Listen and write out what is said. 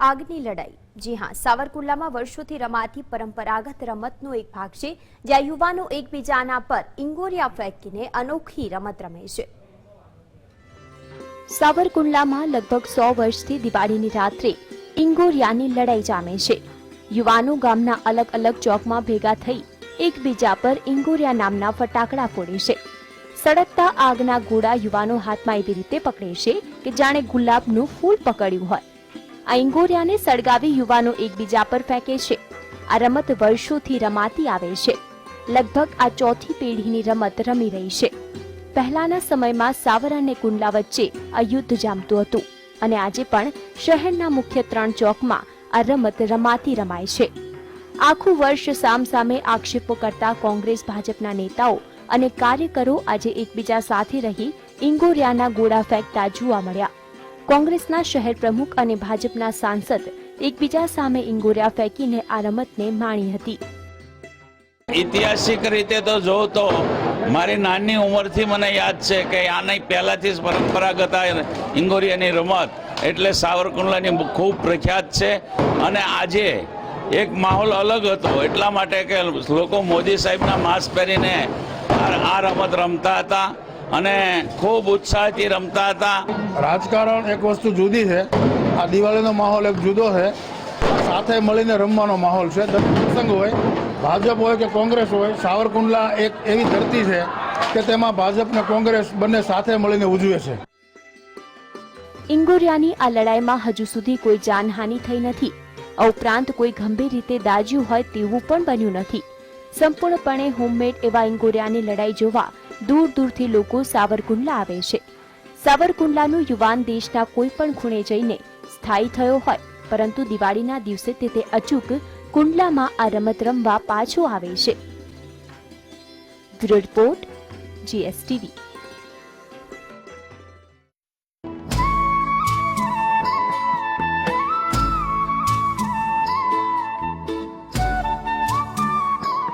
આગની લડાઈ. જી હા, સાવરકુંડલામાં વર્ષોથી રમાતી પરંપરાગત રમતનો એક ભાગ છે, જ્યાં યુવાનો એકબીજાના પર ઇંગોરિયા ફેંકીને અનોખી રમત રમે છે. સાવરકુંડલામાં લગભગ સો વર્ષથી દિવાળીની રાત્રે ઇંગોરિયાની લડાઈ જામે છે. યુવાનો ગામના અલગ અલગ ચોકમાં ભેગા થઈ એકબીજા પર ઇંગોરિયા નામના ફટાકડા ફોડે છે. સળગતા આગના ગોળા યુવાનો હાથમાં એવી રીતે પકડે છે કે જાણે ગુલાબનું ફૂલ પકડ્યું હોય. આ ઇંગોરિયાને સળગાવી યુવાનો એકબીજા પર ફેંકે છે. આ રમત વર્ષોથી રમાતી આવે છે. લગભગ આ ચોથી પેઢીની રમત રમી રહી છે. પહેલાના સમયમાં સાવર અને કુંડલા વચ્ચે આ યુદ્ધ જામતું હતું અને આજે પણ શહેરના મુખ્ય ત્રણ ચોકમાં આ રમત રમાતી રમાય છે. આખું વર્ષ સામસામે આક્ષેપો કરતા કોંગ્રેસ, ભાજપના નેતાઓ અને કાર્યકરો આજે એકબીજા સાથે રહી ઇંગોરિયાના ગોળા ફેંકતા જોવા મળ્યા. કોંગ્રેસના શહેર પ્રમુખ અને ભાજપના સાંસદ એકબીજા સામે ઇંગોરિયા ફેંકીને આ રમતને માણી હતી. ઐતિહાસિક રીતે તો જો તો મારી નાની ઉંમરથી મને યાદ છે કે આની પહેલાંથી જ પરંપરાગત આ ઇંગોરિયાની રમત એટલે સાવરકુંડલાની ખૂબ પ્રખ્યાત છે અને આજે એક માહોલ અલગ હતો એટલા માટે કે લોકો મોદી સાહેબના માસ્ક પહેરીને આ રમત રમતા હતા. અને ખૂબ ઉત્સાહથી રમતા હતા. રાજકારણ એક વસ્તુ જુદી છે. આ દિવાળીનો માહોલ એક જુદો છે. સાથે મળીને રમવાનો માહોલ છે. પ્રસંગ હોય ભાજપ હોય કે કોંગ્રેસ હોય સાવરકુંડલા એક એવી ધરતી છે કે તેમાં ભાજપ ને કોંગ્રેસ બંને સાથે મળીને ઉજવે છે. ઇંગોરિયાની આ લડાઈમાં હજુ સુધી કોઈ જાનહાનિ થઈ નથી. આ ઉપરાંત કોઈ ગંભીર રીતે દાજ્યું હોય તેવું પણ બન્યું નથી. સંપૂર્ણપણે હોમમેડ એવા ઇંગોરિયાની લડાઈ જોવા દૂર દૂરથી લોકો સાવરકુંડલા આવે છે. સાવરકુંડલાનું યુવાન દેશના કોઈ પણ ખૂણે જઈને સ્થાયી થયો હોય, પરંતુ દિવાળીના દિવસે તે તે અચૂક કુંડલામાં આ રમત રમવા પાછો આવે છે. Report, GSTV.